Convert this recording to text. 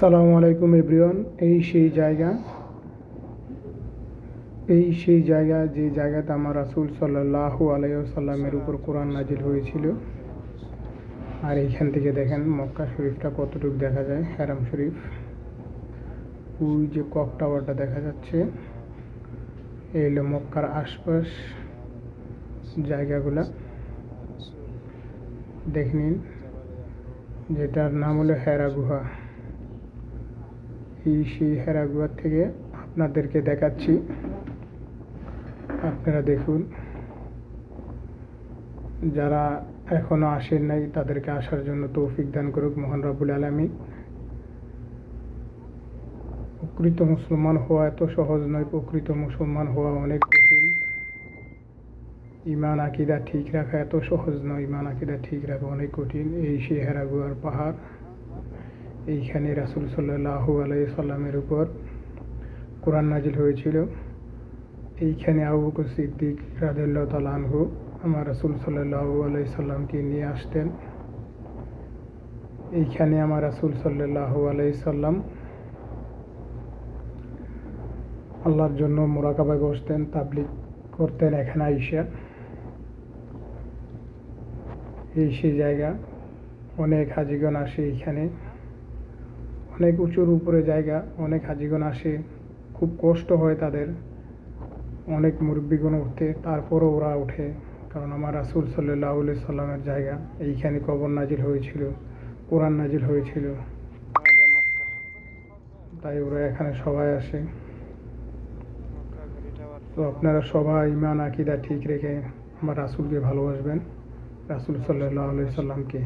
আসসালামু আলাইকুম এভরিওয়ান। এই সেই জায়গা। এই সেই জায়গা, যে জায়গাতে আমার রাসুল সাল্লাহু আলাইসাল্লামের উপর কোরআন নাজিল হয়েছিল। আর এইখান থেকে দেখেন মক্কা শরীফটা কতটুকু দেখা যায় হ্যারাম শরীফ। ওই যে কক টাওয়ারটা দেখা যাচ্ছে। এই হলো মক্কার আশপাশ জায়গাগুলা। দেখে নিন, যেটার নাম হলো হেরা গুহা। এই সেই হেরা গুহার থেকে আপনাদেরকে দেখাচ্ছি। আপনারা দেখুন। যারা এখনও আসেন নাই, তাদেরকে আসার জন্য তৌফিক দান করুক মোহন রাবুল আলমী প্রকৃত মুসলমান হওয়া এত সহজ নয়, প্রকৃত মুসলমান হওয়া অনেক কঠিন। ইমান আকিদা ঠিক রাখা এত সহজ নয় ইমান আকিদা ঠিক রাখা অনেক কঠিন। এই সেই হেরাগুয়ার পাহাড় এইখানে রাসুল সাল্লাহ আলাই সাল্লামের উপর কোরআন নাজিল হয়েছিল। এইখানে আবু বকর সিদ্দিক রাজুল্লাহ তালানহু আমার রাসুল সাল্লাহ আলাই সাল্লামকে নিয়ে আসতেন। এইখানে আমার রাসুল সাল্লাহ আলাই সাল্লাম আল্লাহর জন্য মোরাকাবায় বসতেন তাবলিক করতেন এখানে আইসা। এই সেই জায়গা, অনেক হাজিগণ আসে এইখানে। অনেক উঁচুর উপরে জায়গা, অনেক হাজিগণ আসে, খুব কষ্ট হয় তাদের। অনেক মুরব্বীগণ উঠতে তারপরও ওরা ওঠে কারণ আমার রাসুল সাল্লাহ সাল্লামের জায়গা, এইখানে কবর নাজিল হয়েছিল, কোরআন নাজিল হয়েছিল। তাই ওরা এখানে সবাই আসে। তো আপনারা সবাই ইমান আকিদা ঠিক রেখে আমার রাসুলকে ভালোবাসবেন, রাসুল সাল্লাহ সাল্লামকে